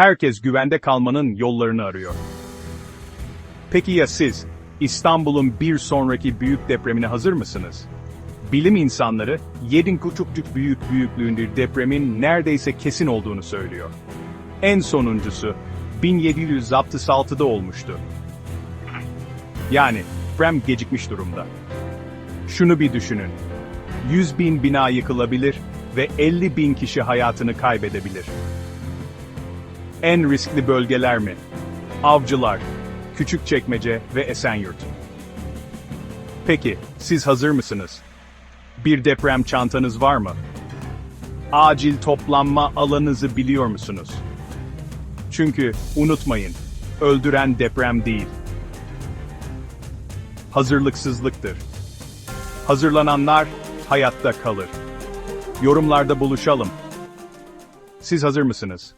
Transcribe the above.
Herkes güvende kalmanın yollarını arıyor. Peki ya siz? İstanbul'un bir sonraki büyük depremine hazır mısınız? Bilim insanları 7,5 büyük büyüklüğünde depremin neredeyse kesin olduğunu söylüyor. En sonuncusu 1766'da olmuştu. Yani deprem gecikmiş durumda. Şunu bir düşünün. 100 bin bina yıkılabilir ve 50 bin kişi hayatını kaybedebilir. En riskli bölgeler mi? Avcılar, Küçükçekmece ve Esenyurt. Peki, siz hazır mısınız? Bir deprem çantanız var mı? Acil toplanma alanınızı biliyor musunuz? Çünkü unutmayın, öldüren deprem değil. Hazırlıksızlıktır. Hazırlananlar hayatta kalır. Yorumlarda buluşalım. Siz hazır mısınız?